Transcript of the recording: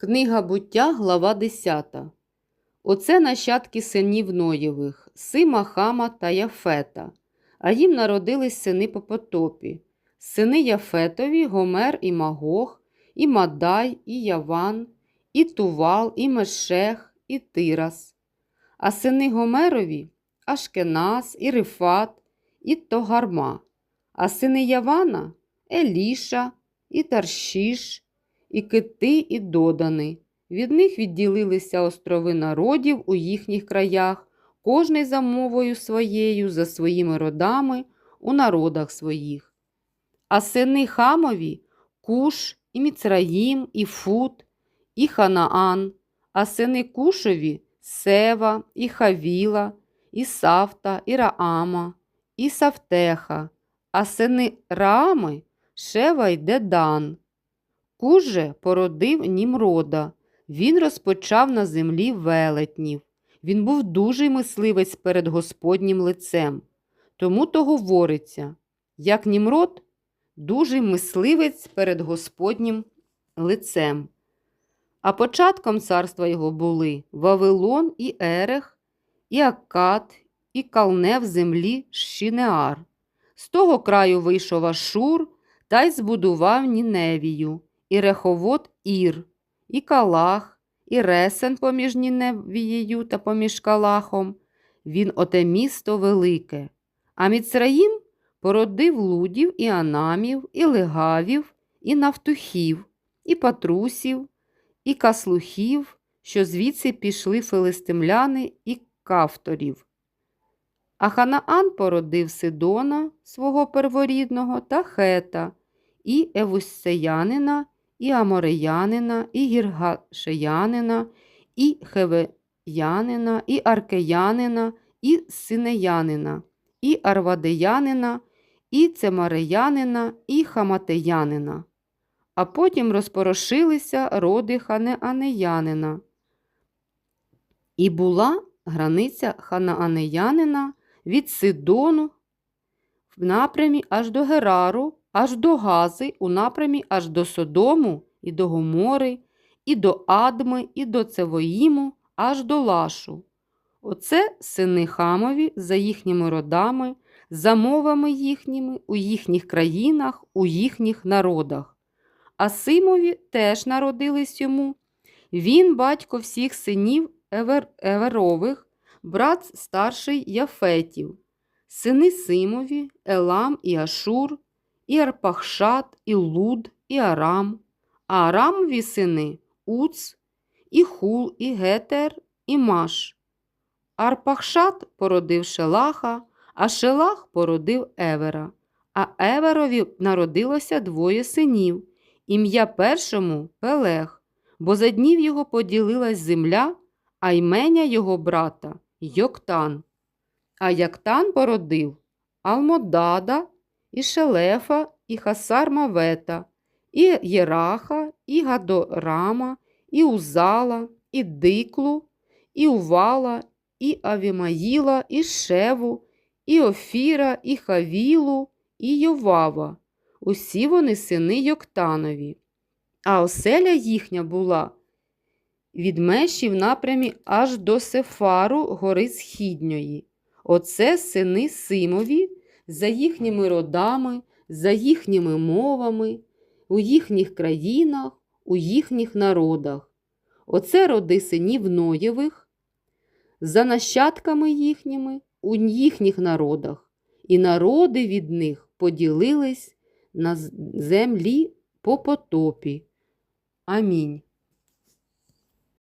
Книга буття, глава 10. Оце нащадки синів Ноєвих, Сима, Хама та Яфета. А їм народились сини по потопі. Сини Яфетові, Гомер і Магог, і Мадай, і Яван, і Тувал, і Мешех, і Тирас. А сини Гомерові Ашкенас, і Рифат, і Тогарма. А сини Явана Еліша, і Таршіш, і кити, і додани. Від них відділилися острови народів у їхніх краях, кожний за мовою своєю, за своїми родами у народах своїх. А сини Хамові Куш, і Міцраїм, і Фут, і Ханаан, а сини Кушові Сева, і Хавіла, і Савта, і Раама, і Савтеха, а сини Раами Шева й Дедан. Куш же породив Німрода. Він розпочав на землі велетнів. Він був дужий мисливець перед Господнім лицем. Тому то говориться, як Німрод, дужий мисливець перед Господнім лицем. А початком царства його були Вавилон і Ерех, і Акад, і Калне в землі Шінеар. З того краю вийшов Ашур та й збудував Ніневію, і Реховод Ір, і Калах, і Ресен поміж Ніневією та поміж Калахом. Він оте місто велике. А Міцраїм породив лудів і анамів, і легавів, і нафтухів, і патрусів, і каслухів, що звідси пішли филистимляни і кавторів. А Ханаан породив Сидона, свого перворідного, та Хета, і Евуссеянина, і Амореянина, і Гіргашеянина, і Хевеянина, і Аркеянина, і Синеянина, і Арвадеянина, і Цемареянина, і Хаматеянина. А потім розпорошилися роди Ханеанеянина. І була границя Ханаанеянина від Сидону в напрямі аж до Герару, аж до Гази, у напрямі аж до Содому і до Гомори, і до Адми, і до Цевоїму, аж до Лашу. Оце сини Хамові за їхніми родами, за мовами їхніми, у їхніх країнах, у їхніх народах. А Симові теж народились йому. Він батько всіх синів Евер... Еверових, брат старший Яфетів, сини Симові, Елам і Ашур, і Арпахшат, і Луд, і Арам, а Арамові сини Уц, і Хул, і Гетер, і Маш. Арпахшат породив Шелаха, а Шелах породив Евера. А Еверові народилося двоє синів. Ім'я першому Пелех, бо за днів його поділилась земля, а ймення його брата Йоктан. А Яктан породив Алмодада, і Шелефа, і Хасар Мавета, і Єраха, і Гадорама, і Узала, і Диклу, і Увала, і Авімаїла, і Шеву, і Офіра, і Хавілу, і Йовава. Усі вони сини Йоктанові. А оселя їхня була від меші в напрямі аж до Сефару гори Східньої. Оце сини Симові за їхніми родами, за їхніми мовами, у їхніх країнах, у їхніх народах. Оце роди синів Ноєвих, за нащадками їхніми у їхніх народах, і народи від них поділились на землі по потопі. Амінь.